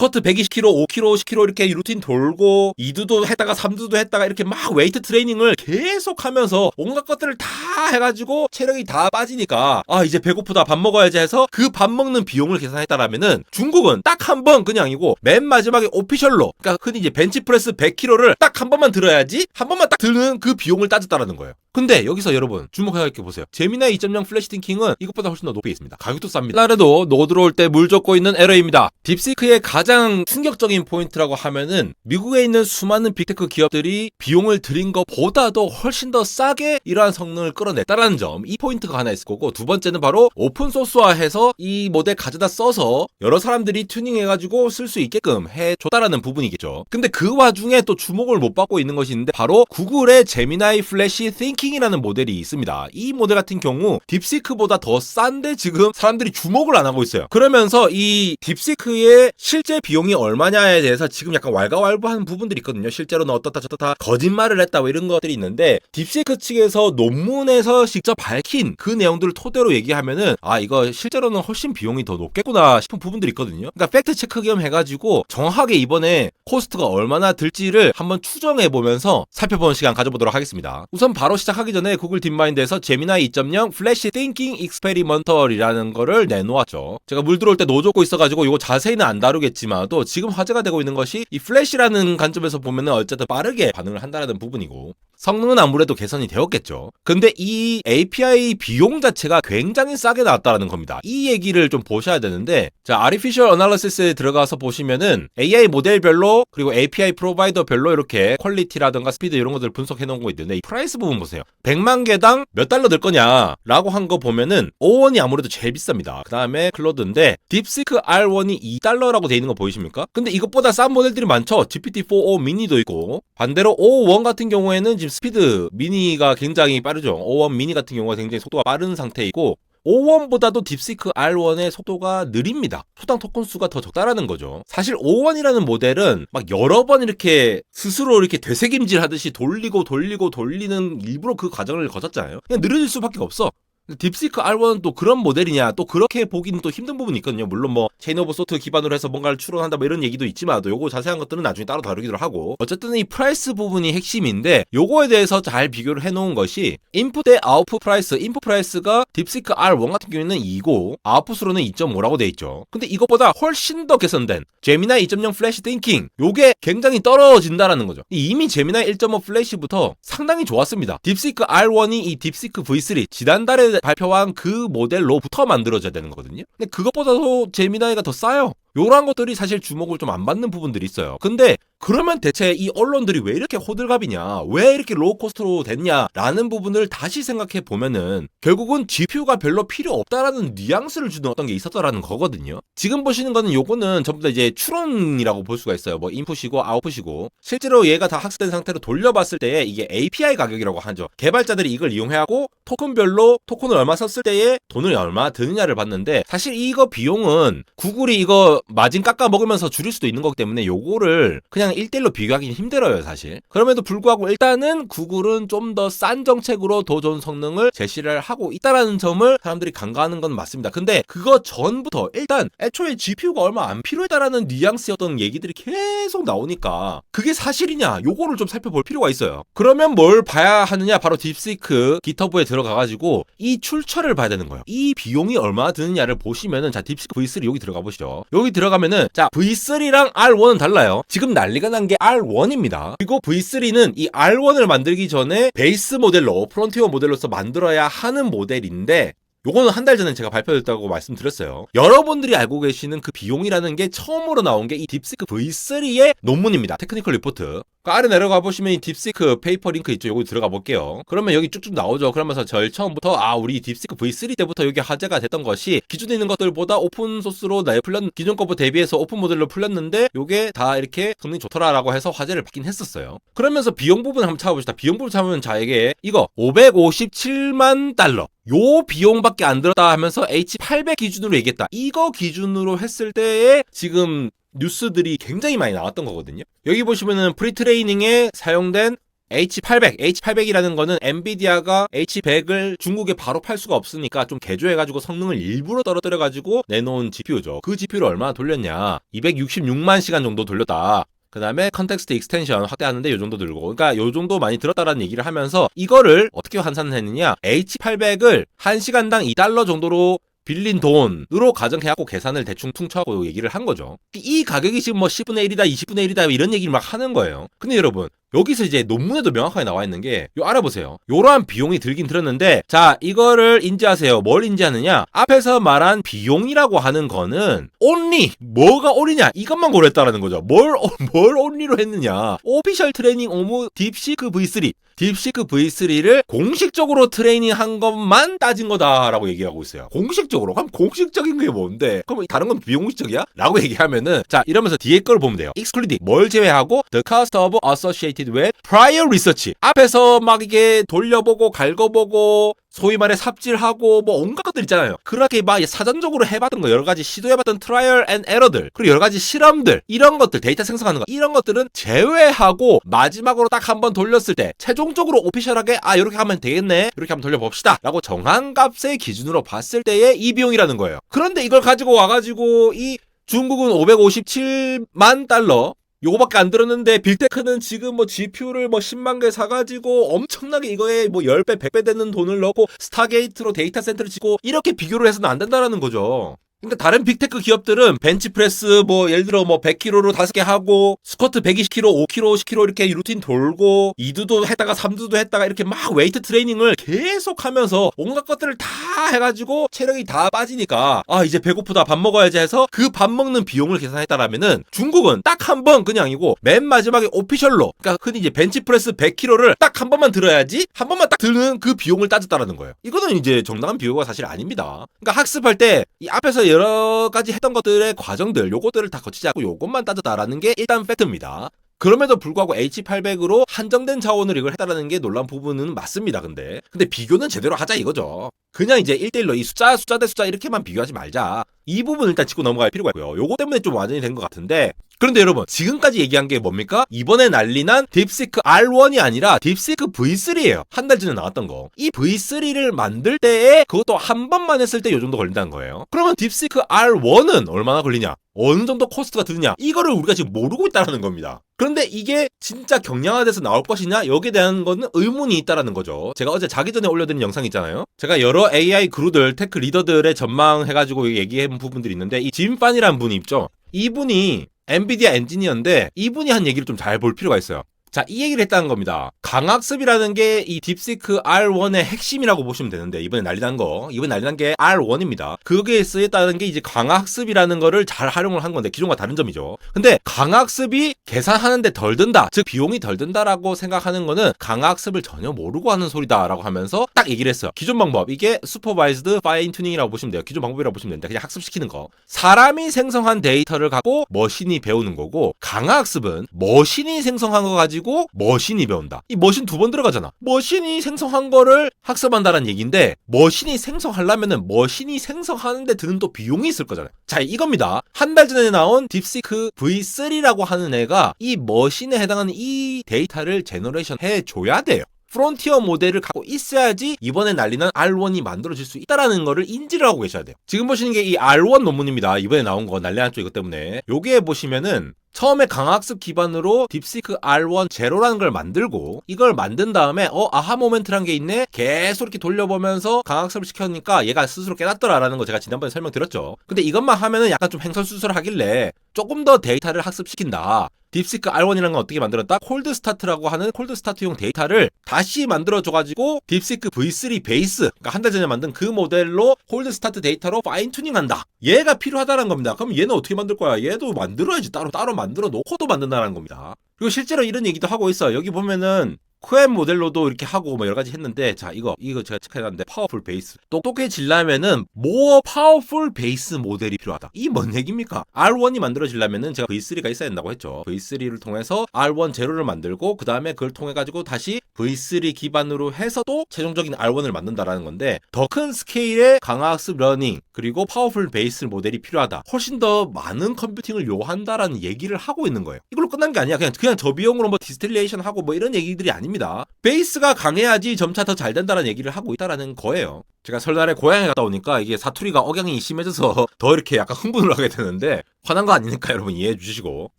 스쿼트 120kg, 5kg, 10kg 이렇게 루틴 돌고 2두도 했다가 3두도 했다가 이렇게 막 웨이트 트레이닝을 계속 하면서 온갖 것들을 다 해가지고 체력이 다 빠지니까 아 이제 배고프다 밥 먹어야지 해서 그 밥 먹는 비용을 계산했다라면은 중국은 딱 한 번 그냥이고 맨 마지막에 오피셜로 그러니까 흔히 이제 벤치프레스 100kg를 딱 한 번만 들어야지 한 번만 딱 드는 그 비용을 따졌다라는 거예요. 근데 여기서 여러분 주목해야 게 보세요. 제미나이 2.0 플래시 팅킹은 이것보다 훨씬 더 높게 있습니다. 가격도 쌉니다. 라레도 노 들어올 때 물 젓고 있는 LA입니다. 딥시크의 가장 충격적인 포인트라고 하면은 미국에 있는 수많은 빅테크 기업들이 비용을 들인 것보다도 훨씬 더 싸게 이러한 성능을 끌어냈다라는 점, 이 포인트가 하나 있을 거고 두 번째는 바로 오픈 소스화해서 이 모델 가져다 써서 여러 사람들이 튜닝해가지고 쓸 수 있게끔 해줬다라는 부분이겠죠. 근데 그 와중에 또 주목을 못 받고 있는 것이 있는데 바로 구글의 제미나이 플래시 띵킹 이라는 모델이 있습니다. 이 모델 같은 경우 딥시크보다 더 싼데 지금 사람들이 주목을 안 하고 있어요. 그러면서 이 딥시크의 실제 비용이 얼마냐에 대해서 지금 약간 왈가왈부하는 부분들이 있거든요. 실제로는 어떻다 저렇다 거짓말을 했다 뭐 이런 것들이 있는데 딥시크 측에서 논문에서 직접 밝힌 그 내용들을 토대로 얘기하면은 아 이거 실제로는 훨씬 비용이 더 높겠구나 싶은 부분들이 있거든요. 그러니까 팩트 체크 겸 해가지고 정확하게 이번에 코스트가 얼마나 들지를 한번 추정해 보면서 살펴보는 시간 가져보도록 하겠습니다. 우선 바로 시작 하기 전에 구글 딥마인드에서 제미나이 2.0 플래시 띵킹 익스페리먼털이라는 거를 내놓았죠. 제가 물 들어올 때 노젓고 있어가지고 이거 자세히는 안 다루겠지만도 지금 화제가 되고 있는 것이 이 플래시라는 관점에서 보면은 어쨌든 빠르게 반응을 한다는 부분이고 성능은 아무래도 개선이 되었겠죠. 근데 이 API 비용 자체가 굉장히 싸게 나왔다는 겁니다. 이 얘기를 좀 보셔야 되는데, 자, Artificial Analysis에 들어가서 보시면은 AI 모델별로 그리고 API 프로바이더별로 이렇게 퀄리티라든가 스피드 이런 것들 분석해 놓은 거 있는데, 이 프라이스 부분 보세요. 100만 개당 몇 달러 들 거냐라고 한 거 보면은 O1이 아무래도 제일 비쌉니다. 그 다음에 클로드인데, 딥시크 R1이 2달러라고 돼 있는 거 보이십니까? 근데 이것보다 싼 모델들이 많죠. GPT-4o 미니도 있고, 반대로 O1 같은 경우에는 지금 스피드 미니가 굉장히 빠르죠. O1 미니 같은 경우가 굉장히 속도가 빠른 상태이고, O1보다도 딥시크 R1의 속도가 느립니다. 초당 토큰 수가 더 적다라는 거죠. 사실 O1이라는 모델은 막 여러 번 이렇게 스스로 이렇게 되새김질 하듯이 돌리고 돌리고 돌리는 일부러 그 과정을 거쳤잖아요. 그냥 느려질 수밖에 없어. 딥시크 R1은 또 그런 모델이냐 또 그렇게 보기는 또 힘든 부분이 있거든요. 물론 뭐 체인 오브 소트 기반으로 해서 뭔가를 추론한다 뭐 이런 얘기도 있지만 또 요거 자세한 것들은 나중에 따로 다루기로 하고. 어쨌든 이 프라이스 부분이 핵심인데 요거에 대해서 잘 비교를 해놓은 것이 인풋 대 아웃풋 프라이스 인풋 프라이스가 딥시크 R1 같은 경우에는 2고 아웃풋으로는 2.5라고 돼 있죠. 근데 이것보다 훨씬 더 개선된 제미나이 2.0 플래시 띵킹 요게 굉장히 떨어진다라는 거죠. 이미 제미나이 1.5 플래시부터 상당히 좋았습니다. 딥시크 R1이 이 딥시크 V3 지난달에 발표한 그 모델로부터 만들어져야 되는 거거든요. 근데 그것보다도 제미나이가 더 싸요. 요런 것들이 사실 주목을 좀 안 받는 부분들이 있어요. 근데 그러면 대체 이 언론들이 왜 이렇게 호들갑이냐, 왜 이렇게 로우코스트로 됐냐라는 부분을 다시 생각해 보면은 결국은 GPU가 별로 필요 없다라는 뉘앙스를 주는 어떤 게 있었다라는 거거든요. 지금 보시는 거는 요거는 전부 다 이제 추론이라고 볼 수가 있어요. 뭐 인풋이고 아웃풋이고 실제로 얘가 다 학습된 상태로 돌려봤을 때에 이게 API 가격이라고 하죠. 개발자들이 이걸 이용해하고 토큰별로 토큰을 얼마 썼을 때에 돈을 얼마 드느냐를 봤는데 사실 이거 비용은 구글이 이거 마진 깎아 먹으면서 줄일 수도 있는 거기 때문에 요거를 그냥 1대1로 비교하기는 힘들어요, 사실. 그럼에도 불구하고 일단은 구글은 좀 더 싼 정책으로 더 좋은 성능을 제시를 하고 있다라는 점을 사람들이 간과하는 건 맞습니다. 근데 그거 전부터 일단 애초에 GPU가 얼마 안 필요했다라는 뉘앙스였던 얘기들이 계속 나오니까 그게 사실이냐 요거를 좀 살펴볼 필요가 있어요. 그러면 뭘 봐야 하느냐 바로 딥시크 기터브에 들어가가지고 이 출처를 봐야 되는 거예요. 이 비용이 얼마나 드느냐를 보시면은 자 딥시크 V3 여기 들어가 보시죠. 여기 들어가면은 자 V3랑 R1은 달라요. 지금 난리가 난 게 R1입니다. 그리고 V3는 이 R1을 만들기 전에 베이스 모델로 프론티어 모델로서 만들어야 하는 모델인데 요거는 한 달 전에 제가 발표됐다고 말씀드렸어요. 여러분들이 알고 계시는 그 비용이라는 게 처음으로 나온 게 이 딥시크 V3의 논문입니다. 테크니컬 리포트. 그 아래 내려가 보시면 이 딥시크 페이퍼 링크 있죠. 요거 들어가 볼게요. 그러면 여기 쭉쭉 나오죠. 그러면서 절 처음부터 아 우리 딥시크 V3 때부터 여기 화제가 됐던 것이 기존에 있는 것들보다 오픈 소스로 내 풀렸 기존 거부 대비해서 오픈 모델로 풀렸는데 요게 다 이렇게 성능이 좋더라라고 해서 화제를 받긴 했었어요. 그러면서 비용 부분 한번 찾아봅시다. 비용 부분 찾으면 자에게 이거 557만 달러 요 비용밖에 안 들었다 하면서 H800 기준으로 얘기했다. 이거 기준으로 했을 때에 지금 뉴스들이 굉장히 많이 나왔던 거거든요. 여기 보시면은 프리트레이닝에 사용된 H800, H800이라는 거는 엔비디아가 H100을 중국에 바로 팔 수가 없으니까 좀 개조해가지고 성능을 일부러 떨어뜨려가지고 내놓은 GPU죠. 그 GPU를 얼마나 돌렸냐? 266만 시간 정도 돌렸다. 그 다음에 컨텍스트 익스텐션 확대하는데 요 정도 들고 그러니까 요 정도 많이 들었다라는 얘기를 하면서 이거를 어떻게 환산했느냐 H800을 1시간당 2달러 정도로 빌린 돈으로 가정해갖고 계산을 대충 퉁쳐하고 얘기를 한 거죠. 이 가격이 지금 뭐 10분의 1이다, 20분의 1이다 이런 얘기를 막 하는 거예요. 근데 여러분 여기서 이제 논문에도 명확하게 나와 있는 게, 요 알아보세요. 요러한 비용이 들긴 들었는데, 자, 이거를 인지하세요. 뭘 인지하느냐? 앞에서 말한 비용이라고 하는 거는, only, 뭐가 only냐? 이것만 고려했다라는 거죠. 뭘, 뭘 only로 했느냐? 오피셜 트레이닝 오브 딥시크 V3. 딥시크 V3를 공식적으로 트레이닝 한 것만 따진 거다라고 얘기하고 있어요. 공식적으로? 그럼 공식적인 게 뭔데? 그럼 다른 건 비공식적이야? 라고 얘기하면은, 자, 이러면서 뒤에 걸 보면 돼요. excluding. 뭘 제외하고, the cost of associated with prior research. 앞에서 막 이게 돌려보고, 갈궈보고, 소위 말해 삽질하고 뭐 온갖 것들 있잖아요. 그렇게 막 사전적으로 해봤던 거 여러 가지 시도해봤던 트라이얼 앤 에러들 그리고 여러 가지 실험들 이런 것들 데이터 생성하는 거 이런 것들은 제외하고 마지막으로 딱 한 번 돌렸을 때 최종적으로 오피셜하게 아 이렇게 하면 되겠네 이렇게 한번 돌려봅시다 라고 정한 값의 기준으로 봤을 때의 이 비용이라는 거예요. 그런데 이걸 가지고 와가지고 이 중국은 557만 달러 요거밖에 안 들었는데 빅테크는 지금 뭐 GPU를 뭐 10만 개 사가지고 엄청나게 이거에 뭐 10배, 100배 되는 돈을 넣고 스타게이트로 데이터 센터를 짓고 이렇게 비교를 해서는 안 된다라는 거죠. 그러니까 다른 빅테크 기업들은 벤치프레스 뭐 예를 들어 뭐 100kg로 5개 하고 스쿼트 120kg, 5kg, 10kg 이렇게 루틴 돌고 2두도 했다가 3두도 했다가 이렇게 막 웨이트 트레이닝을 계속 하면서 온갖 것들을 다 해가지고 체력이 다 빠지니까 아 이제 배고프다 밥 먹어야지 해서 그 밥 먹는 비용을 계산했다라면은 중국은 딱 한 번 그냥이고 맨 마지막에 오피셜로 그러니까 흔히 이제 벤치프레스 100kg를 딱 한 번만 들어야지 한 번만 딱 드는 그 비용을 따졌다라는 거예요. 이거는 이제 정당한 비교가 사실 아닙니다. 그러니까 학습할 때 이 앞에 서 여러 가지 했던 것들의 과정들 요것들을 다 거치지 않고 요것만 따졌다라는 게 일단 팩트입니다. 그럼에도 불구하고 H800으로 한정된 자원을 이걸 했다라는 게 놀란 부분은 맞습니다. 근데 근데 비교는 제대로 하자 이거죠. 그냥 이제 1대1로 이 숫자 숫자 대 숫자 이렇게만 비교하지 말자. 이 부분 일단 짚고 넘어갈 필요가 있고요. 요거 때문에 좀 완전히 된 것 같은데 그런데 여러분 지금까지 얘기한 게 뭡니까? 이번에 난리난 딥시크 R1이 아니라 딥시크 V3예요. 한 달 전에 나왔던 거. 이 V3를 만들 때에 그것도 한 번만 했을 때 요 정도 걸린다는 거예요. 그러면 딥시크 R1은 얼마나 걸리냐? 어느 정도 코스트가 드느냐? 이거를 우리가 지금 모르고 있다라는 겁니다. 그런데 이게 진짜 경량화돼서 나올 것이냐? 여기에 대한 거는 의문이 있다라는 거죠. 제가 어제 자기 전에 올려드린 영상 있잖아요. 제가 여러 AI 그루들, 테크 리더들의 전망해가지고 얘기한 부분들이 있는데 이 짐판이라는 분이 있죠. 이분이 엔비디아 엔지니어인데 이분이 한 얘기를 좀 잘 볼 필요가 있어요. 자, 이 얘기를 했다는 겁니다. 강학습이라는 게 이 딥시크 R1의 핵심이라고 보시면 되는데, 이번에 난리 난 거, 이번에 난리 난 게 R1입니다. 그게 쓰였다는 게 이제 강학습이라는 거를 잘 활용을 한 건데, 기존과 다른 점이죠. 근데 강학습이 계산하는데 덜 든다, 즉 비용이 덜 든다라고 생각하는 거는 강학습을 전혀 모르고 하는 소리다라고 하면서 딱 얘기를 했어요. 기존 방법, 이게 슈퍼바이즈드 파인 튜닝이라고 보시면 돼요. 기존 방법이라고 보시면 됩니다. 그냥 학습시키는 거. 사람이 생성한 데이터를 갖고 머신이 배우는 거고, 강학습은 머신이 생성한 거 가지고 머신이 배운다. 이 머신 두 번 들어가잖아. 머신이 생성한 거를 학습한다는 얘기인데 머신이 생성하려면은 머신이 생성하는데 드는 또 비용이 있을 거잖아요. 자, 이겁니다. 한 달 전에 나온 딥시크 V3라고 하는 애가 이 머신에 해당하는 이 데이터를 제너레이션 해 줘야 돼요. 프론티어 모델을 갖고 있어야지 이번에 난리난 R1이 만들어질 수 있다라는 거를 인지를 하고 계셔야 돼요. 지금 보시는 게 이 R1 논문입니다. 이번에 나온 거 난리난 쪽 이것 때문에. 여기에 보시면은 처음에 강학습 기반으로 딥시크 R1 제로라는 걸 만들고 이걸 만든 다음에 어 아하 모멘트란 게 있네 계속 이렇게 돌려보면서 강학습을 시켰으니까 얘가 스스로 깨닫더라라는 거 제가 지난번에 설명드렸죠. 근데 이것만 하면은 약간 좀 횡설수설하길래 조금 더 데이터를 학습시킨다. 딥시크 R1이라는 건 어떻게 만들었다? 콜드 스타트라고 하는 콜드 스타트용 데이터를 다시 만들어줘가지고 딥시크 V3 베이스, 그러니까 한 달 전에 만든 그 모델로 콜드 스타트 데이터로 파인 튜닝한다. 얘가 필요하다는 겁니다. 그럼 얘는 어떻게 만들 거야? 얘도 만들어야지 따로 따로 만들어 놓고도 만든다는 겁니다. 그리고 실제로 이런 얘기도 하고 있어요. 여기 보면은 쿠엠 모델로도 이렇게 하고 뭐 여러 가지 했는데 자 이거 이거 제가 체크해놨는데 파워풀 베이스 똑똑해지려면은 모어 파워풀 베이스 모델이 필요하다 이 뭔 얘기입니까 R1이 만들어지려면은 제가 V3가 있어야 된다고 했죠 V3를 통해서 R1 제로를 만들고 그 다음에 그걸 통해 가지고 다시 V3 기반으로 해서 또 최종적인 R1을 만든다라는 건데 더 큰 스케일의 강화학습 러닝 그리고 파워풀 베이스 모델이 필요하다. 훨씬 더 많은 컴퓨팅을 요한다라는 얘기를 하고 있는 거예요. 이걸로 끝난 게 아니야. 그냥 그냥 저비용으로 뭐 디스틸레이션 하고 뭐 이런 얘기들이 아닙니다. 베이스가 강해야지 점차 더 잘 된다는 얘기를 하고 있다라는 거예요. 제가 설날에 고향에 갔다 오니까 이게 사투리가 억양이 심해져서 더 이렇게 약간 흥분을 하게 되는데 화난 거 아니니까 여러분 이해해 주시고.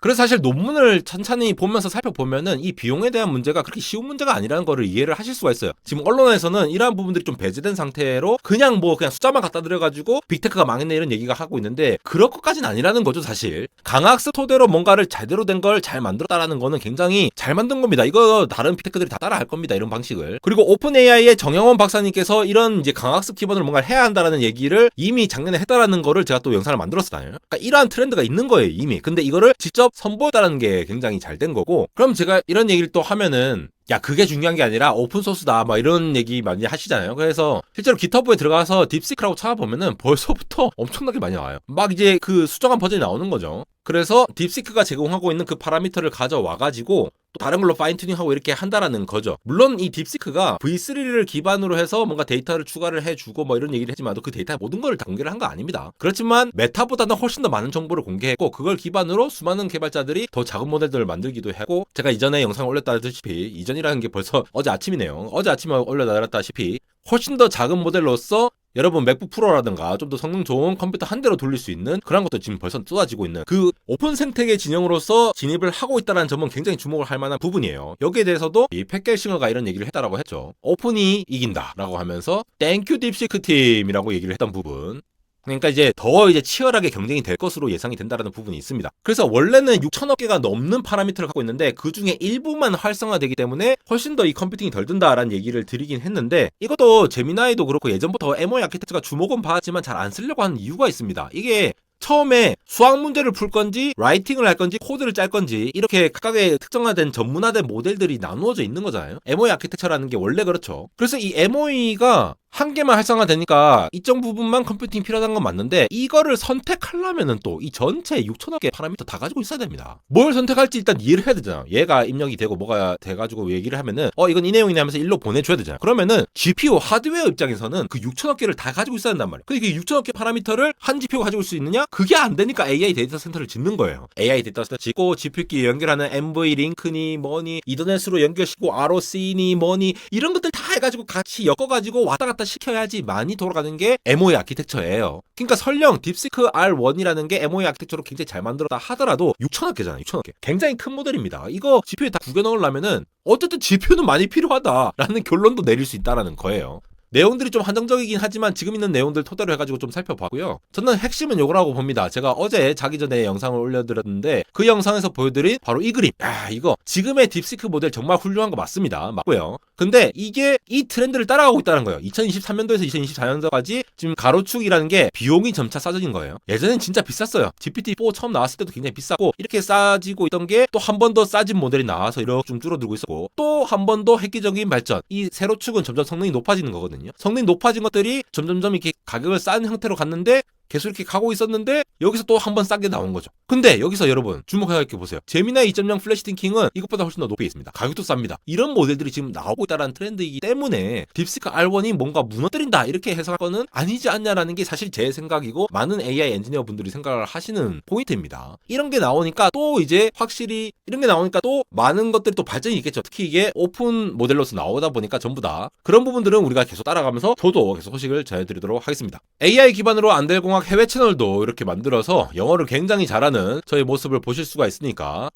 그래서 사실 논문을 천천히 보면서 살펴보면은 이 비용에 대한 문제가 그렇게 쉬운 문제가 아니라는 거를 이해를 하실 수가 있어요. 지금 언론에서는 이러한 부분들이 좀 배제된 상태로 그냥 뭐 그냥 숫자만 갖다 드려가지고 빅테크가 망했네 이런 얘기가 하고 있는데 그럴 것까지는 아니라는 거죠 사실. 강학습 토대로 뭔가를 제대로 된 걸 잘 만들었다라는 거는 굉장히 잘 만든 겁니다. 이거 다른 빅테크들이 다 따라 할 겁니다 이런 방식을. 그리고 오픈 AI의 정영원 박사님께서 이런 이제 강학습 기반으로 뭔가를 해야 한다라는 얘기를 이미 작년에 했다라는 거를 제가 또 영상을 만들었어요. 그러니까 이러한 트렌드가 있는 거예요 이미. 근데 이거를 직접 선보였다는 게 굉장히 잘 된 거고. 그럼 제가 이런 얘기를 또 하면은 야 그게 중요한 게 아니라 오픈 소스다 막 이런 얘기 많이 하시잖아요. 그래서 실제로 기터브에 들어가서 딥시크라고 찾아보면은 벌써부터 엄청나게 많이 나와요. 막 이제 그 수정한 버전이 나오는 거죠 그래서 딥시크가 제공하고 있는 그 파라미터를 가져와 가지고 또 다른 걸로 파인튜닝하고 이렇게 한다라는 거죠. 물론 이 딥시크가 V3를 기반으로 해서 뭔가 데이터를 추가를 해주고 뭐 이런 얘기를 했지만 그 데이터 모든 걸 다 공개를 한 거 아닙니다. 그렇지만 메타보다는 훨씬 더 많은 정보를 공개했고 그걸 기반으로 수많은 개발자들이 더 작은 모델들을 만들기도 하고 제가 이전에 영상을 올렸다시피 이전이라는 게 벌써 어제 아침이네요. 어제 아침에 올려놨다시피 훨씬 더 작은 모델로서 여러분 맥북 프로라든가 좀 더 성능 좋은 컴퓨터 한 대로 돌릴 수 있는 그런 것도 지금 벌써 쏟아지고 있는 그 오픈 생태계 진영으로서 진입을 하고 있다는 점은 굉장히 주목을 할 만한 부분이에요. 여기에 대해서도 이 팩겔싱어가 이런 얘기를 했다라고 했죠. 오픈이 이긴다라고 하면서 땡큐 딥시크 팀이라고 얘기를 했던 부분. 그러니까 이제 더 이제 치열하게 경쟁이 될 것으로 예상이 된다라는 부분이 있습니다. 그래서 원래는 6천억 개가 넘는 파라미터를 갖고 있는데 그 중에 일부만 활성화되기 때문에 훨씬 더 이 컴퓨팅이 덜 든다라는 얘기를 드리긴 했는데 이것도 제미나이도 그렇고 예전부터 MOI 아키텍처가 주목은 받았지만 잘 안 쓰려고 하는 이유가 있습니다. 이게 처음에 수학 문제를 풀 건지 라이팅을 할 건지 코드를 짤 건지 이렇게 각각의 특정화된 전문화된 모델들이 나누어져 있는 거잖아요. MOE 아키텍처라는 게 원래 그렇죠. 그래서 이 MOE가 한 개만 활성화되니까 이점 부분만 컴퓨팅 필요한 건 맞는데 이거를 선택하려면은 또 이 전체 6천억 개 파라미터 다 가지고 있어야 됩니다. 뭘 선택할지 일단 이해를 해야 되잖아. 얘가 입력이 되고 뭐가 돼가지고 얘기를 하면은 어 이건 이 내용이네 하면서 일로 보내줘야 되잖아. 그러면은 GPU 하드웨어 입장에서는 그 6천억 개를 다 가지고 있어야 된단 말이야. 근데 그 6천억 개 파라미터를 한 GPU가 가지고 있을 수 있느냐? 그게 안 되니까 AI 데이터 센터를 짓는 거예요. AI 데이터 센터 짓고 GPU끼리 연결하는 MV 링크니 뭐니 이더넷으로 연결시키고 ROC니 뭐니 이런 것들 다 해가지고 같이 엮어가지고 왔다 갔다 시켜야지 많이 돌아가는 게 MOE 아키텍처예요. 그러니까 설령 딥시크 R1이라는 게 MOE 아키텍처로 굉장히 잘 만들었다 하더라도 6천억 개잖아요. 6천억 개. 굉장히 큰 모델입니다. 이거 GPU에 다 구겨 넣으려면은 어쨌든 GPU는 많이 필요하다라는 결론도 내릴 수 있다라는 거예요. 내용들이 좀 한정적이긴 하지만 지금 있는 내용들 토대로 해가지고 좀 살펴봤고요. 저는 핵심은 요거라고 봅니다. 제가 어제 자기 전에 영상을 올려드렸는데 그 영상에서 보여드린 바로 이 그림. 야 이거 지금의 딥시크 모델 정말 훌륭한 거 맞습니다. 맞고요. 근데 이게 이 트렌드를 따라가고 있다는 거예요. 2023년도에서 2024년도까지 지금 가로축이라는 게 비용이 점차 싸져진 거예요. 예전엔 진짜 비쌌어요. GPT-4 처음 나왔을 때도 굉장히 비싸고 이렇게 싸지고 있던 게 또 한 번 더 싸진 모델이 나와서 이렇게 좀 줄어들고 있었고 또 한 번 더 획기적인 발전. 이 세로축은 점점 성능이 높아지는 거거든요. 성능이 높아진 것들이 점점점 이렇게 가격을 싼 형태로 갔는데 계속 이렇게 가고 있었는데 여기서 또 한 번 싸게 나온 거죠. 근데 여기서 여러분 주목해야 할 게 보세요. 제미나이 2.0 플래시 팅킹은 이것보다 훨씬 더 높게 있습니다. 가격도 쌉니다. 이런 모델들이 지금 나오고 있다는 트렌드이기 때문에 딥시크 R1이 뭔가 무너뜨린다 이렇게 해석할 거는 아니지 않냐라는 게 사실 제 생각이고 많은 AI 엔지니어 분들이 생각을 하시는 포인트입니다. 이런 게 나오니까 또 이제 확실히 이런 게 나오니까 또 많은 것들이 또 발전이 있겠죠. 특히 이게 오픈 모델로서 나오다 보니까 전부 다 그런 부분들은 우리가 계속 따라가면서 저도 계속 소식을 전해드리도록 하겠습니다. AI 기반으로 안될 공학 해외 채널도 이렇게 만들어서 영어를 굉장히 잘하는 저의 모습을 보실 수가 있으니까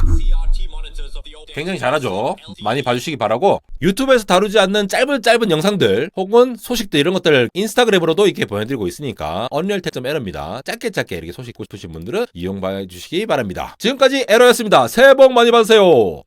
굉장히 잘하죠. 많이 봐주시기 바라고 유튜브에서 다루지 않는 짧은 짧은 영상들 혹은 소식들 이런 것들 인스타그램으로도 이렇게 보내드리고 있으니까 언리얼텍점 에러입니다. 짧게 짧게 이렇게 소식 싶으신 분들은 이용해 주시기 바랍니다. 지금까지 에러였습니다. 새해 복 많이 받으세요.